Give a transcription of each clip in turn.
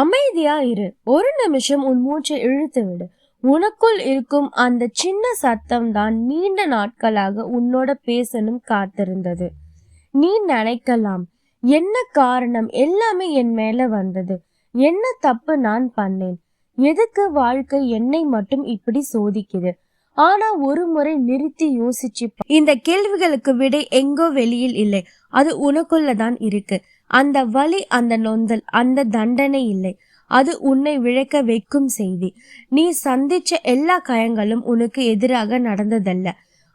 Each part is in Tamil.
அமைதியா இரு. ஒரு நிமிஷம் உன் மூச்சை இழுத்து விடு. உனக்குள் இருக்கும் அந்த சின்ன சத்தம் தான் நீண்ட நாட்களாக உன்னோட பேசணும் காத்திருந்தது. நீ நினைக்கலாம் என்ன காரணம் எல்லாமே என் மேல வந்தது? என்ன தப்பு நான் பண்ணேன்? எதுக்கு வாழ்க்கை என்னை மட்டும் இப்படி சோதிக்குது? ஆனா ஒரு முறை நிறுத்தி யோசிச்சு இந்த கேள்விகளுக்கு விடை எங்கோ வெளியில் இல்லை. அது உனக்குள்ளதான் இருக்கு. அந்த வலி அந்த நொந்தல் அந்த தண்டனை இல்லை. அது உன்னை விழக்க வைக்கும் செய்தி. நீ சந்திச்ச எல்லா கயங்களும் உனக்கு எதிராக நடந்ததல்ல.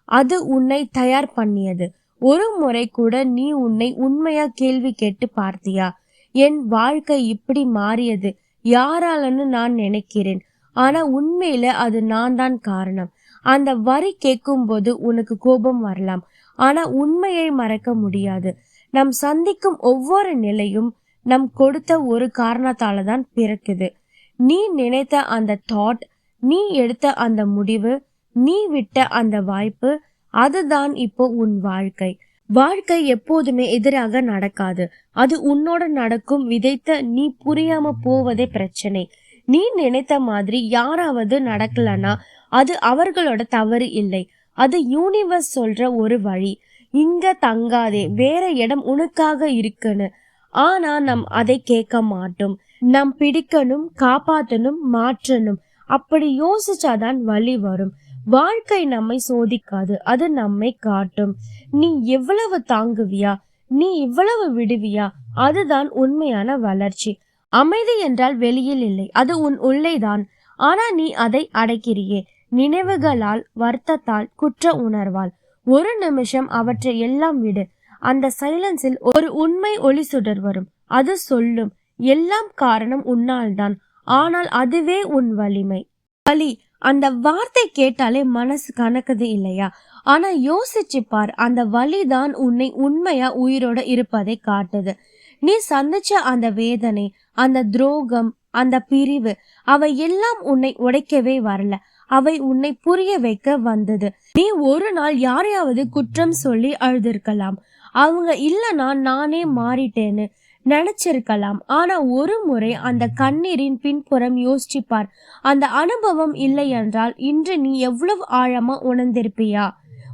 அது உன்னை தயார் பண்ணியது. ஒரு முறை கூட நீ உன்னை உண்மையா கேள்வி கேட்டு பார்த்தியா? என் வாழ்க்கை இப்படி மாறியது. யாராலன்னு நான் நினைக்கிறேன். ஆனா உண்மையில அது நான் தான் காரணம். அந்த வரி கேட்கும் போது உனக்கு கோபம் வரலாம். ஆனா உண்மையை மறக்க முடியாது. நம் சந்திக்கும் ஒவ்வொரு நிலையும் நம் கொடுத்த ஒரு காரணத்தால தான் பிறக்குது. நீ நினைத்த அந்த தாட் நீ எடுத்த அந்த முடிவு நீ விட்ட அந்த வாய்ப்பு அதுதான் இப்போ உன் வாழ்க்கை. வாழ்க்கை எப்போதுமே எதிராக நடக்காது. அது உன்னோட நடக்கும் விதைத்த நீ புரியாம போவதே பிரச்சனை. நீ நினைத்த மாதிரி யாராவது நடக்கலனா அது அவர்களோட தவறு இல்லை. அது யூனிவர்ஸ் சொல்ற ஒரு வழி. இங்க தங்காதே வேற இடம் உனக்காக இருக்குன்னு. ஆனா நம் அதை கேட்க மாட்டோம். நம் பிடிக்கணும் காப்பாத்தணும் மாற்றணும். அப்படி யோசிச்சாதான் வழி வரும். வாழ்க்கை நம்மை சோதிக்காது அது நம்மை காட்டும். நீ எவ்வளவு தாங்குவியா? நீ இவ்வளவு விடுவியா? அதுதான் உண்மையான வளர்ச்சி. அமைதி என்றால் வெளியில் இல்லை அது உன் உள்ளேதான். ஆனா நீ அதை அடைக்கிறியே. நினைவுகளால் வருத்தத்தால் குற்ற உணர்வால். ஒரு நிமிஷம் அவற்றை எல்லாம் விடு. அந்த சைலன்ஸில் ஒரு உண்மை ஒளி சுடர் வரும். அது சொல்லும். எல்லாம் காரணம் உன்னால்தான். ஆனால் அதுவே உன் வலிமை. வலி. அந்த வார்த்தை கேட்டாலே மனசு கணக்குது இல்லையா? ஆனா யோசிச்சு பார் அந்த வலிதான் உன்னை உண்மையா உயிரோட இருப்பதை காட்டுது. நீ சந்திச்ச அந்த வேதனை அந்த துரோகம் அந்த பிரிவு அவை எல்லாம் உன்னை உடைக்கவே வரல. அவை உன்னை புரிய வைக்க வந்தது. நீ ஒரு நாள் யாரையாவது குற்றம் சொல்லி அழுதிருக்கலாம். அவங்க இல்லனா நானே மாறிட்டேன்னு நினைச்சிருக்கலாம். ஆனா ஒரு முறை அந்த கண்ணீரின் பின்புறம் யோசிச்சுப்பார் அந்த அனுபவம் இல்லை என்றால் இன்று நீ எவ்வளவு ஆழமா உணர்ந்திருப்பியா?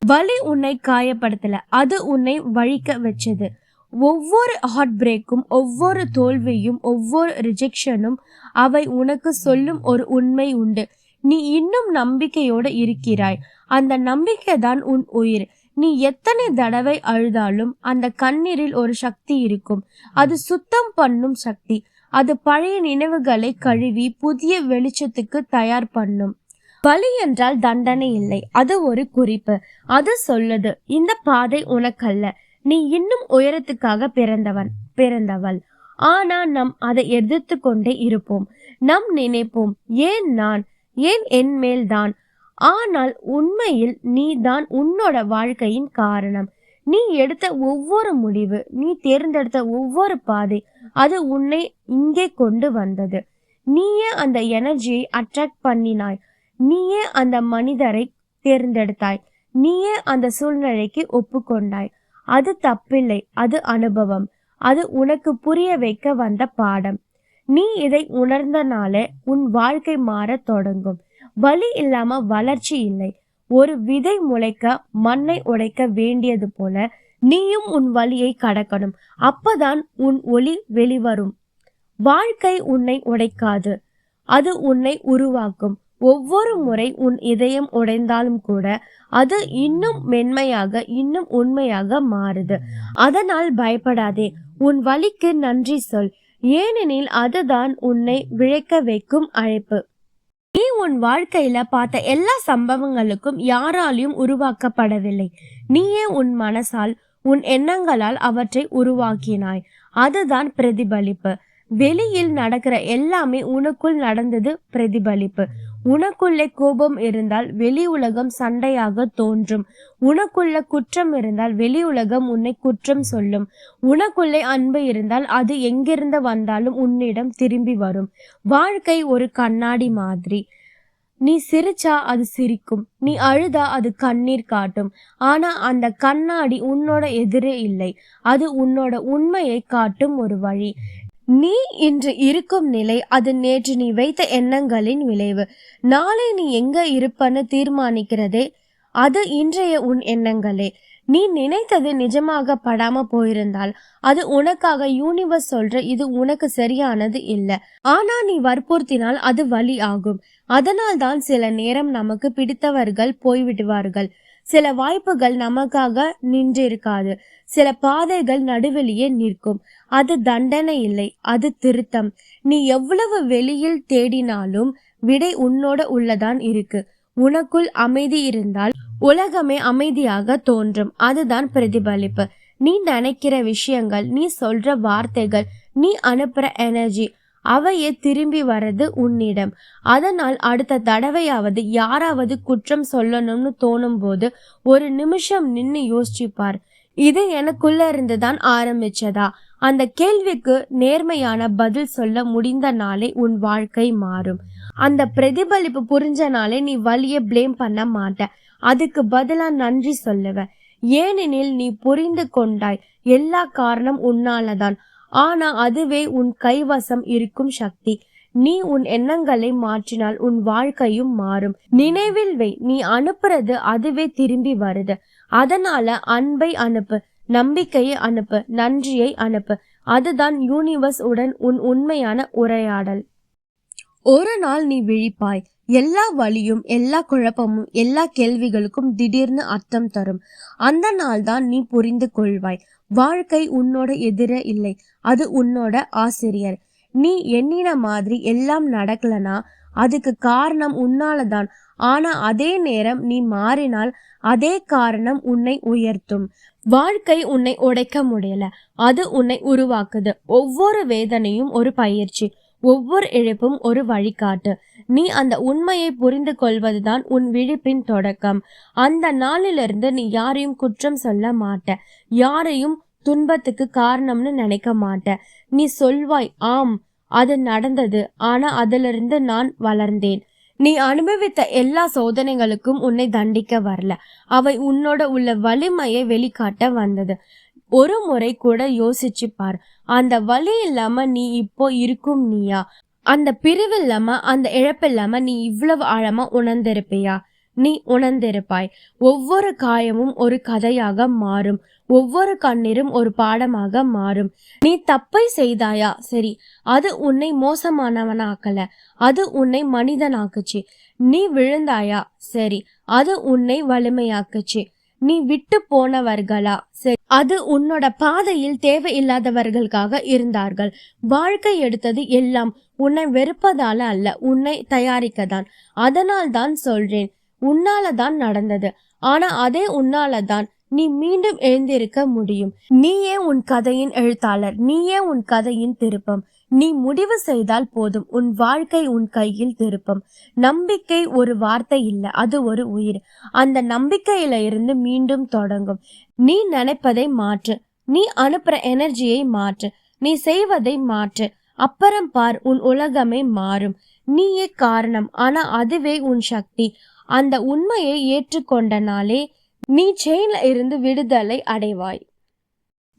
வலி உன்னை காயப்படுத்தல. அது உன்னை வழிக்க வச்சது. ஒவ்வொரு ஹார்ட் பிரேக்கும் ஒவ்வொரு தோல்வியும் ஒவ்வொரு ரிஜெக்ஷனும் அவை உனக்கு சொல்லும் ஒரு உண்மை உண்டு. நீ இன்னும் நம்பிக்கையோட இருக்கிறாய். அந்த நம்பிக்கை தான் உன் உயிர். நீ எத்தனை தடவை அழுதாலும் அந்த கண்ணீரில் ஒரு சக்தி இருக்கும். அது சுத்தம் பண்ணும் சக்தி. அது பழைய நினைவுகளை கழுவி புதிய வெளிச்சத்துக்கு தயார் பண்ணும். வலி என்றால் தண்டனை இல்லை. அது ஒரு குறிப்பு. அது சொல்லுது இந்த பாதை உனக்கல்ல. நீ இன்னும் உயரத்துக்காக பிறந்தவன் பிறந்தவள். ஆனா நம் அதை எதிர்த்து கொண்டே இருப்போம். நம் நினைப்போம் ஏன் நான் ஏன் என் மேல்தான்? ஆனால் உண்மையில் நீ தான் உன்னோட வாழ்க்கையின் காரணம். நீ எடுத்த ஒவ்வொரு முடிவு நீ தேர்ந்தெடுத்த ஒவ்வொரு பாதை அது உன்னை இங்கே கொண்டு வந்தது. நீயே அந்த எனர்ஜியை அட்ராக்ட் பண்ணினாய். நீயே அந்த மனிதரை தேர்ந்தெடுத்தாய். நீயே அந்த சூழ்நிலைக்கு ஒப்புக்கொண்டாய். அது தப்பில்லை அது அனுபவம். அது உனக்கு புரிய வைக்க வந்த பாடம். நீ இதை உணர்ந்தனால உன் வாழ்க்கை மாறத் தொடங்கும். வலி இல்லாம வளர்ச்சி இல்லை. ஒரு விதை முளைக்க மண்ணை உடைக்க வேண்டியது போல நீயும் உன் வழியை கடக்கணும். அப்பதான் உன் ஒளி வெளிவரும். வாழ்க்கை உன்னை உடைக்காது. அது உன்னை உருவாக்கும். ஒவ்வொரு முறை உன் இதயம் உடைந்தாலும் கூட அது இன்னும் மென்மையாக இன்னும் உண்மையாக மாறுது. அதனால் பயப்படாதே. உன் வழிக்கு நன்றி சொல். ஏனெனில் அதுதான் உன்னை விழைக்க வைக்கும் அழைப்பு. நீ உன் வாழ்க்கையில பார்த்த எல்லா சம்பவங்களுக்கும் யாராலையும் உருவாக்கப்படவில்லை. நீயே உன் மனசால் உன் எண்ணங்களால் அவற்றை உருவாக்கினாய். அதுதான் பிரதிபலிப்பு. வெளியில் நடக்கிற எல்லாமே உனக்குள் நடந்தது பிரதிபலிப்பு. உனக்குள்ளே கோபம் இருந்தால் வெளி உலகம் சண்டையாக தோன்றும். உனக்குள்ள குற்றம் இருந்தால் வெளி உலகம் உன்னை குற்றம் சொல்லும். உனக்குள்ளே அன்பு இருந்தால் அது எங்கிருந்து வந்தாலும் உன்னிடம் திரும்பி வரும். வாழ்க்கை ஒரு கண்ணாடி மாதிரி. நீ சிரிச்சா அது சிரிக்கும். நீ அழுதா அது கண்ணீர் காட்டும். ஆனா அந்த கண்ணாடி உன்னோட எதிரே இல்லை. அது உன்னோட உண்மையை காட்டும் ஒரு வழி. நீ இன்று இருக்கும் நிலை அது நேற்று நீ வைத்த எண்ணங்களின் விளைவு. நாளை நீ எங்க இருப்பன்னு தீர்மானிக்கிறதே அது இன்றைய உன் எண்ணங்களே. நீ நினைத்தது நிஜமாக படாம போயிருந்தால் அது உனக்காக யூனிவர்ஸ் சொல்ற இது உனக்கு சரியானது இல்ல. ஆனா நீ வற்புறுத்தினால் அது வழி ஆகும். அதனால் தான் சில நேரம் நமக்கு பிடித்தவர்கள் போய்விடுவார்கள். சில வாய்ப்புகள் நமக்காக நின்றிருக்காது. சில பாதைகள் நடுவெளியே நிற்கும். அது தண்டனை இல்லை அது திருத்தம். நீ எவ்வளவு வெளியில் தேடினாலும் விடை உன்னோட உள்ளதான் இருக்கு. உனக்குள் அமைதி இருந்தால் உலகமே அமைதியாக தோன்றும். அதுதான் பிரதிபலிப்பு. நீ நினைக்கிற விஷயங்கள் நீ சொல்ற வார்த்தைகள் நீ அனுப்புற எனர்ஜி அவையே திரும்பி வர்றது உன்னிடம். அதனால் அடுத்த தடவையாவது யாராவது குற்றம் சொல்லணும்னு தோணும் போது ஒரு நிமிஷம் நின்னு யோசிச்சுப்பார் இது எனக்குள்ள இருந்து தான் ஆரம்பிச்சதா? அந்த கேள்விக்கு நேர்மையான பதில் சொல்ல முடிந்த நாளே உன் வாழ்க்கை மாறும். அந்த பிரதிபலிப்பு புரிஞ்ச நாளே நீ வழிய ப்ளேம் பண்ண மாட்ட. அதுக்கு பதிலா நன்றி சொல்லுவ. ஏனெனில் நீ புரிந்து கொண்டாய். எல்லா காரணம் உன்னாலதான். ஆனா அதுவே உன் கைவசம் இருக்கும் சக்தி. நீ உன் எண்ணங்களை மாற்றினால் உன் வாழ்க்கையும் மாறும். நினைவில் வை நீ அனுப்புறது அதுவே திரும்பி வருது. அதனால அன்பை அனுப்பு நம்பிக்கையை அனுப்பு நன்றியை அனுப்பு. அதுதான் யூனிவர்ஸ் உடன் உன் உண்மையான உரையாடல். ஒரு நாள் நீ விழிப்பாய். எல்லா வழியும் எல்லா குழப்பமும் எல்லா கேள்விகளுக்கும் திடீர்னு அர்த்தம் தரும். அந்த நாள் தான் நீ புரிந்து கொள்வாய். வாழ்க்கை உன்னோட எதிர இல்லை. அது உன்னோட ஆசிரியர். நீ எண்ணின மாதிரி எல்லாம் நடக்கலனா அதுக்கு காரணம் உன்னாலதான். ஆனா அதே நேரம் நீ மாறினால் அதே காரணம் உன்னை உயர்த்தும். வாழ்க்கை உன்னை உடைக்க முடியல. அது உன்னை உருவாக்குது. ஒவ்வொரு வேதனையும் ஒரு பயிற்சி. ஒவ்வொரு இழப்பும் ஒரு வழிகாட்டு. நீ அந்த உண்மையை புரிந்து கொள்வதுதான் உன் விழிப்பின் தொடக்கம். அந்த நாளிலிருந்து நீ யாரையும் குற்றம் சொல்ல மாட்ட. யாரையும் துன்பத்துக்கு காரணம்னு நினைக்க மாட்ட. நீ சொல்வாய் ஆம் அது நடந்தது. ஆனா அதிலிருந்து நான் வளர்ந்தேன். நீ அனுபவித்த எல்லா சோதனைகளுக்கும் உன்னை தண்டிக்க வரல. அவை உன்னோட உள்ள வலிமையை வெளிக்காட்ட வந்தது. ஒரு முறை கூட யோசிச்சு பார் அந்த வலி இல்லாம நீ இப்போ இருக்கும் நீயா? அந்த பிரிவு இல்லாம அந்த இழப்பு இல்லாம நீ இவ்வளவு ஆழமா உணர்ந்திருப்பியா? நீ உணர்ந்திருப்பாய். ஒவ்வொரு காயமும் ஒரு கதையாக மாறும். ஒவ்வொரு கண்ணீரும் ஒரு பாடமாக மாறும். நீ தப்பை செய்தாயா? சரி அது உன்னை மோசமானவனாக்கல. அது உன்னை மனிதனாக்குச்சு. நீ விழுந்தாயா? சரி அது உன்னை வலிமையாக்குச்சு. நீ விட்டு போனவர்களா? சரி. அது உன்னோட பாதையில் தேவையில்லாதவர்களுக்காக இருந்தார்கள். வாழ்க்கை எடுத்தது எல்லாம் உன்னை வெறுப்பதால அல்ல உன்னை தயாரிக்கதான் அதனால் தான் சொல்றேன் உன்னால தான் நடந்தது. ஆனா அதே உன்னால தான் நீ மீண்டும் எழுந்திருக்க முடியும். நீயே உன் கதையின் எழுத்தாளர் நீயே உன் கதையின் திருப்பம். நீ முடிவு செய்தால் போதும். உன் வாழ்க்கை உன் கையில் திருப்பம். நம்பிக்கை ஒரு வார்த்தை இல்லை அது ஒரு உயிர். அந்த நம்பிக்கையில இருந்து மீண்டும் தொடங்கும். நீ நினைப்பதை மாற்று. நீ அனுப்புற எனர்ஜியை மாற்று. நீ செய்வதை மாற்று. அப்புறம் பார் உன் உலகமே மாறும். நீயே காரணம் ஆனா அதுவே உன் சக்தி. அந்த உண்மையை ஏற்றுக்கொண்டனாலே நீ செயின்ல இருந்து விடுதலை அடைவாய்.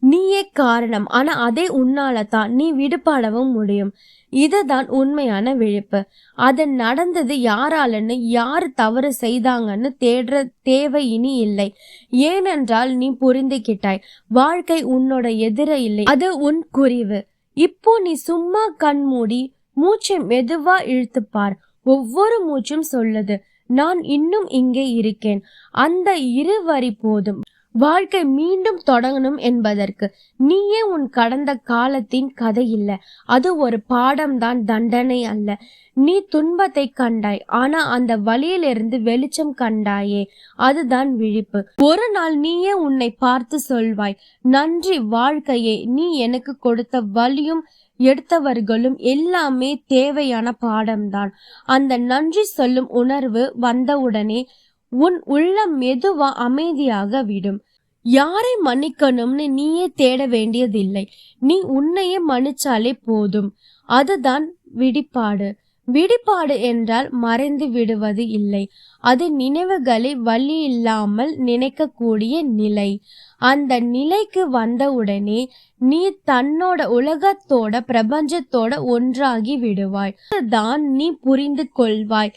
நீயே காரணம். ஆனா அதே உன்னால தான் நீ விடுபடவும் முடியும். இதுதான் உண்மையான விழிப்பு. அது நடந்தது யாராலன்னு யார் தவறு செய்தாங்கன்னு தேடுற தேவை இனி இல்லை. ஏனென்றால் நீ புரிந்துகிட்டாய். வாழ்க்கை உன்னோட எதிர இல்லை. அது உன் குறிவு. இப்போ நீ சும்மா கண் மூடி மூச்சை மெதுவா இழுத்துப்பார் ஒவ்வொரு மூச்சும் சொல்லுது. நான் இன்னும் இங்கே இருக்கேன். அந்த இரு வரி போதும். வாழ்க்கை மீண்டும் தொடங்கணும் என்பதற்கு. நீயே உன் கடந்த காலத்தின் கதை இல்ல. அது ஒரு பாடம்தான் தண்டனை அல்ல. நீ துன்பத்தை கண்டாய் ஆனா அந்த வழியிலிருந்து வெளிச்சம் கண்டாயே. அதுதான் விழிப்பு. ஒரு நாள் நீயே உன்னை பார்த்து சொல்வாய் நன்றி வாழ்க்கையே நீ எனக்கு கொடுத்த வழியும் எடுத்தவர்களும் எல்லாமே தேவையான பாடம்தான். அந்த நன்றி சொல்லும் உணர்வு வந்தவுடனே உன் உள்ளம் மெதுவா அமைதியாக விடும். யாரை மன்னிக்கணும்னு நீயே தேட வேண்டியதில்லை. நீ உன்னையே மன்னிச்சாலே போதும். அதுதான் விடிப்பாடு. விடுபாடு என்றால் மறைந்து விடுவது இல்லை. அது நினைவுகளை வழி இல்லாமல் நினைக்கக்கூடிய நிலை. அந்த நிலைக்கு வந்தவுடனே நீ தன்னோட உலகத்தோட பிரபஞ்சத்தோட ஒன்றாகி விடுவாய். தான் நீ புரிந்து கொள்வாய்.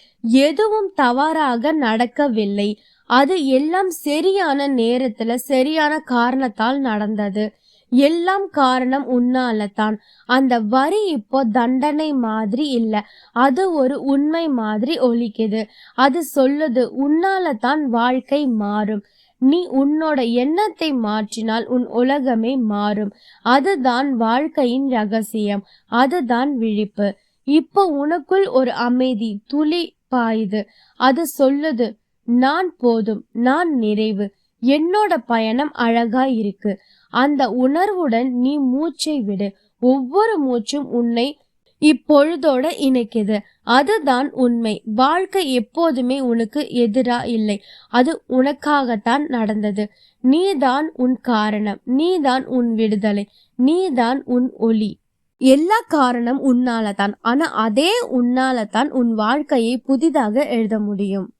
எதுவும் தவறாக நடக்கவில்லை. அது எல்லாம் சரியான நேரத்துல சரியான காரணத்தால் நடந்தது. எல்லாம் காரணம் உன்னால தான் அந்த வரி இப்போ தண்டனை மாதிரி இல்ல. அது ஒரு உண்மை மாதிரி ஒலிக்குது. அது சொல்லுது உன்னால தான் வாழ்க்கை மாறும். நீ உன்னோட எண்ணத்தை மாற்றினால் உன் உலகமே மாறும். அதுதான் வாழ்க்கையின் ரகசியம். அதுதான் விழிப்பு. இப்போ உனக்குள் ஒரு அமைதி துளி பாயுது. அது சொல்லுது நான் போதும். நான் நிறைவு. என்னோட பயணம் அழகா இருக்கு. அந்த உணர்வுடன் நீ மூச்சை விடு. ஒவ்வொரு மூச்சும் உன்னை இப்பொழுதோட இணைக்குது. அதுதான் உண்மை. வாழ்க்கை எப்போதுமே உனக்கு எதிரா இல்லை. அது உனக்காகத்தான் நடந்தது. நீதான் உன் காரணம். நீதான் உன் விடுதலை. நீதான் உன் ஒளி. எல்லா காரணம் உன்னால தான் ஆனா அதே உன்னால தான் உன் வாழ்க்கையை புதிதாக எழுத முடியும்.